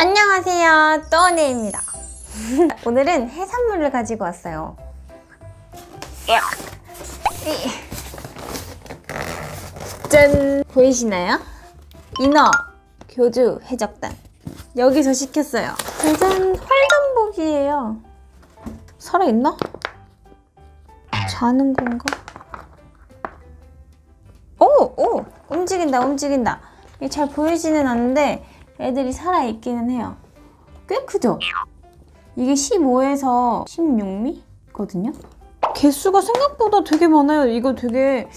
안녕하세요. 또언니입니다. 오늘은 해산물을 가지고 왔어요. 이. 짠! 보이시나요? 인어, 교주, 해적단. 여기서 시켰어요. 짜잔! 활단복이에요. 살아있나? 자는 건가? 오! 오! 움직인다, 움직인다. 잘 보이지는 않는데 애들이 살아있기는 해요. 꽤 크죠? 이게 15에서 16미거든요? 개수가 생각보다 되게 많아요. 이거 되게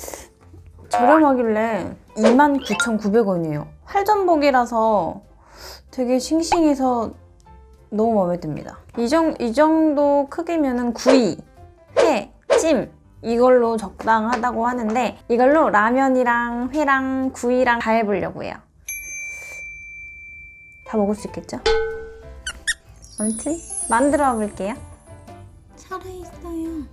저렴하길래 29,900원이에요. 활전복이라서 되게 싱싱해서 너무 마음에 듭니다. 이, 정, 이 정도 크기면은 구이, 회, 찜 이걸로 적당하다고 하는데 이걸로 라면이랑 회랑 구이랑 다 해보려고 해요. 다 먹을 수 있겠죠? 아무튼 만들어 볼게요. 살아있어요.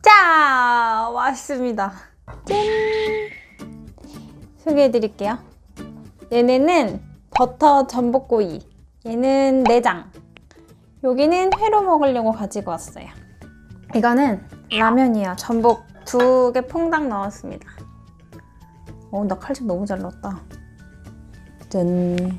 자, 왔습니다. 짠! 소개해 드릴게요. 얘네는 버터 전복구이. 얘는 내장. 여기는 회로 먹으려고 가지고 왔어요. 이거는 라면이야. 전복 두 개 퐁당 넣었습니다. 어, 나 칼집 너무 잘 넣었다. 짠.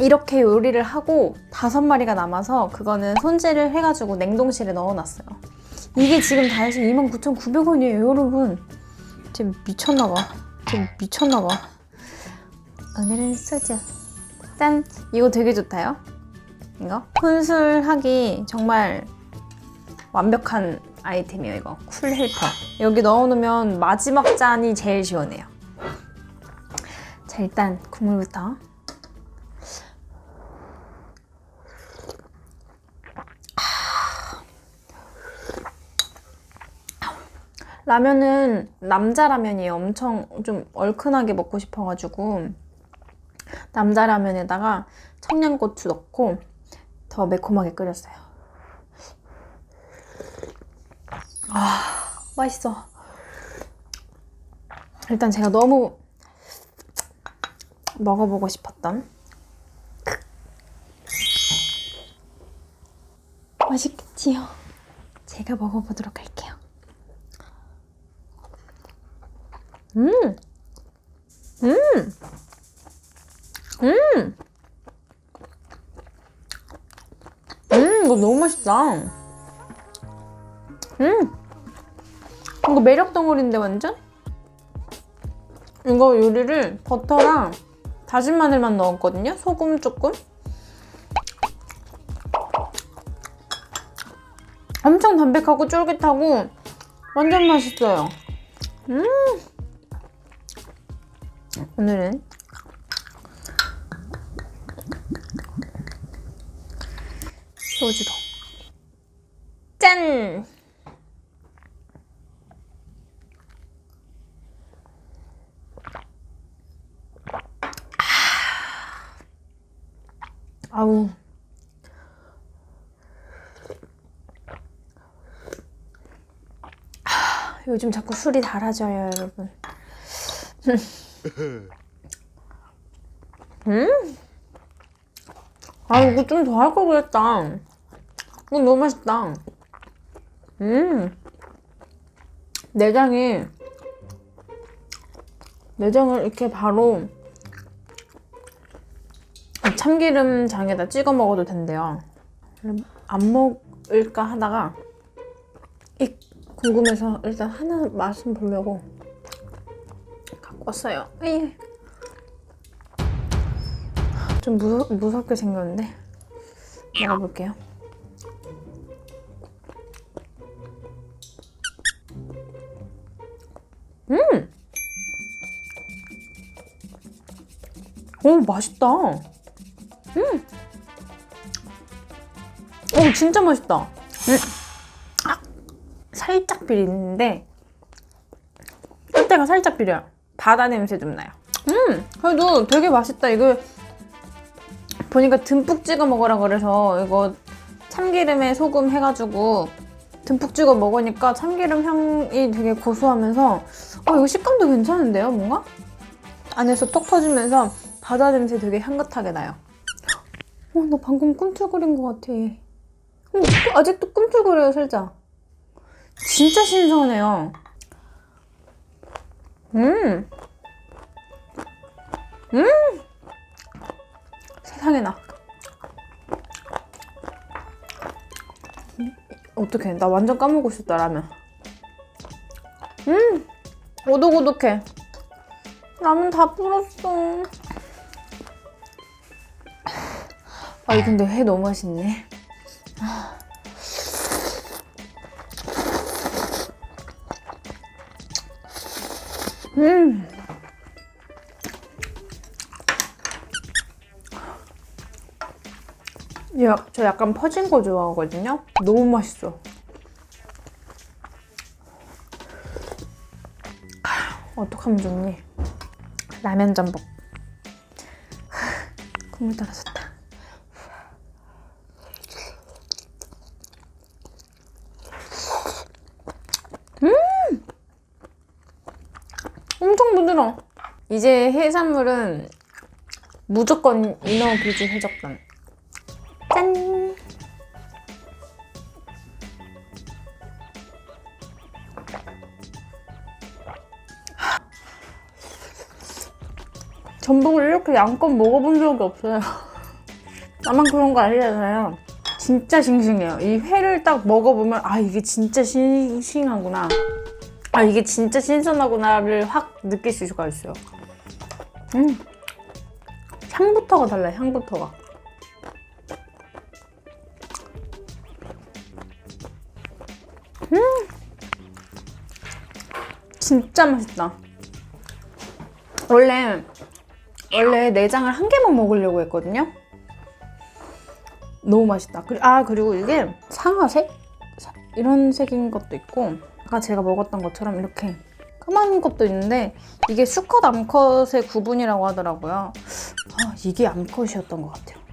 이렇게 요리를 하고 다섯 마리가 남아서 그거는 손질을 해가지고 냉동실에 넣어놨어요. 이게 지금 다 해서 29,900원이에요, 여러분. 지금 미쳤나봐. 지금 미쳤나봐. 오늘은 소주. 짠! 이거 되게 좋다요. 이거 혼술하기 정말 완벽한 아이템이에요, 이거. 쿨 헬퍼. 여기 넣어놓으면 마지막 잔이 제일 시원해요. 자, 일단 국물부터. 라면은 남자 라면이에요. 엄청 좀 얼큰하게 먹고 싶어가지고 남자 라면에다가 청양고추 넣고 더 매콤하게 끓였어요. 아 맛있어. 일단 제가 너무 먹어보고 싶었던 맛있겠지요? 제가 먹어보도록 할게요. 음! 음! 음! 음, 이거 너무 맛있다. 음! 이거 매력 덩어리인데, 완전? 이거 요리를 버터랑 다진 마늘만 넣었거든요? 소금 조금? 엄청 담백하고 쫄깃하고 완전 맛있어요. 음! 오늘은 소주로 짠! 아. 아우 아, 요즘 자꾸 술이 달아져요 여러분 음? 아, 이거 좀 더 할 걸 그랬다. 이거 너무 맛있다. 음. 내장이, 내장을 이렇게 바로 참기름장에다 찍어 먹어도 된대요. 안 먹을까 하다가, 이 궁금해서 일단 하나 맛은 보려고 왔어요. 에이. 좀 무서, 무섭게 생겼는데 먹어볼게요. 음! 오 맛있다. 음! 오 진짜 맛있다. 음. 아, 살짝 비리는데 끝에가 살짝 비려요. 바다 냄새 좀 나요. 음, 그래도 되게 맛있다. 이거 보니까 듬뿍 찍어 먹으라 그래서 이거 참기름에 소금 해가지고 듬뿍 찍어 먹으니까 참기름 향이 되게 고소하면서 어 이거 식감도 괜찮은데요, 뭔가? 안에서 톡 터지면서 바다 냄새 되게 향긋하게 나요. 어, 나 방금 꿈틀거린 것 같아. 어, 아직도 꿈틀거려요, 살짝. 진짜 신선해요. 음! 음! 세상에 나. 어떡해. 나 완전 까먹고 싶다, 라면. 음! 오독오독해. 라면 다 불었어. 아, 근데 회 너무 맛있네. 저 약간 퍼진 거 좋아하거든요. 너무 맛있어. 하, 어떡하면 좋니? 라면 전복. 하, 국물 떨어졌다. 음! 엄청 부드러워. 이제 해산물은 무조건 인어 비주 해적단. 짠! 전복을 이렇게 양껏 먹어본 적이 없어요. 나만 그런 거 아니잖아요. 진짜 싱싱해요. 이 회를 딱 먹어보면 아 이게 진짜 싱싱하구나. 아 이게 진짜 신선하구나를 확 느낄 수가 있어요. 음, 향부터가 달라요. 향부터가. 진짜 맛있다. 원래 원래 내장을 한 개만 먹으려고 했거든요. 너무 맛있다. 그리- 아 그리고 이게 상아색 사- 이런 색인 것도 있고 아까 제가 먹었던 것처럼 이렇게 까만 것도 있는데 이게 수컷 암컷의 구분이라고 하더라고요. 아 이게 암컷이었던 것 같아요.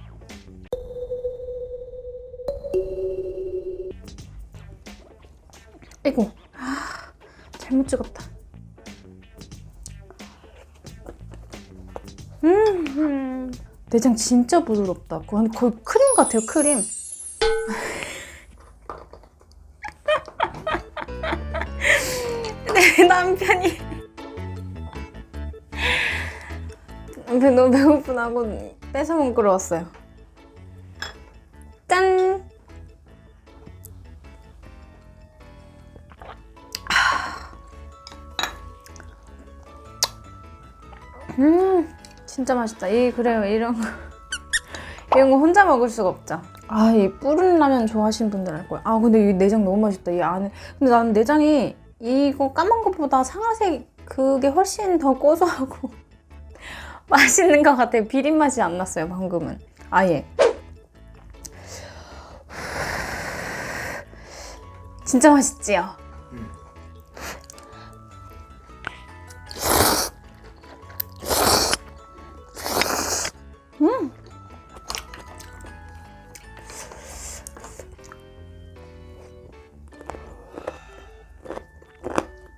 아, 잘못 찍었다. 음, 내장 진짜 부드럽다. 거의, 거의 크림 같아요, 크림. 내 남편이 남편 너무 배고프다고 뺏어 먹으러 왔어요. 음, 진짜 맛있다. 이 그래요, 이런 거 이런 거 혼자 먹을 수가 없죠. 아, 이 뿌른 라면 좋아하시는 분들 알 거야. 아, 근데 이 내장 너무 맛있다. 이 안에. 근데 나는 내장이 이거 까만 것보다 상아색 그게 훨씬 더 고소하고 맛있는 것 같아요. 비린 맛이 안 났어요, 방금은. 아예. 진짜 맛있지요?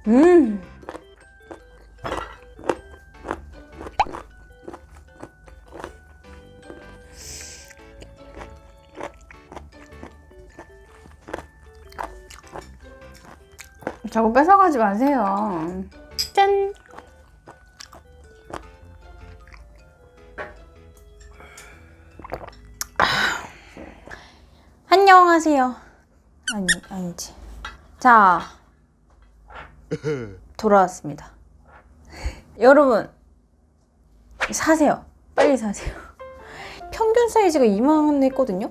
음. 자꾸 뺏어가지 마세요. 짠! 아. 안녕하세요. 아니, 아니지. 자, 돌아왔습니다. 여러분 사세요. 빨리 사세요. 평균 사이즈가 이만했거든요.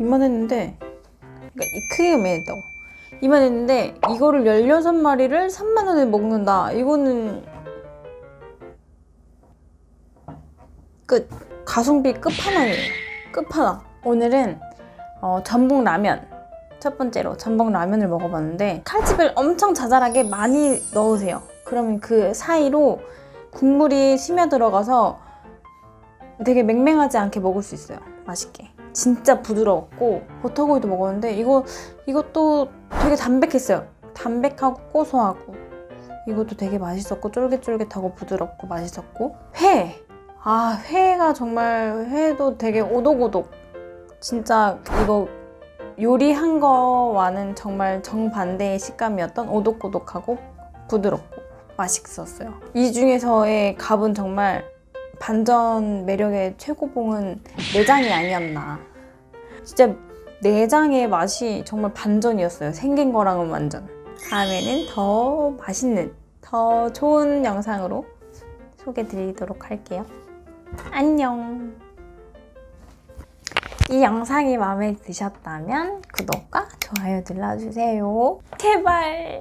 이만했는데 그러니까 이 크기가 매다고 이만했는데 이거를 16마리를 3만 원에 먹는다. 이거는 끝. 가성비 끝판왕이에요. 끝판왕. 오늘은 어, 전복 라면 첫 번째로 전복 라면을 먹어봤는데 칼집을 엄청 자잘하게 많이 넣으세요. 그러면 그 사이로 국물이 스며들어가서 되게 맹맹하지 않게 먹을 수 있어요. 맛있게. 진짜 부드러웠고 버터구이도 먹었는데 이거 이것도 되게 담백했어요. 담백하고 고소하고 이것도 되게 맛있었고 쫄깃쫄깃하고 부드럽고 맛있었고 회. 아 회가 정말 회도 되게 오독오독. 진짜 이거 요리한 거와는 정말 정반대의 식감이었던 오독오독하고 부드럽고 맛있었어요. 이 중에서의 갑은 정말 반전 매력의 최고봉은 내장이 아니었나. 진짜 내장의 맛이 정말 반전이었어요. 생긴 거랑은 완전. 다음에는 더 맛있는, 더 좋은 영상으로 소개 드리도록 할게요. 안녕. 이 영상이 마음에 드셨다면 구독과 좋아요 눌러주세요. 제발.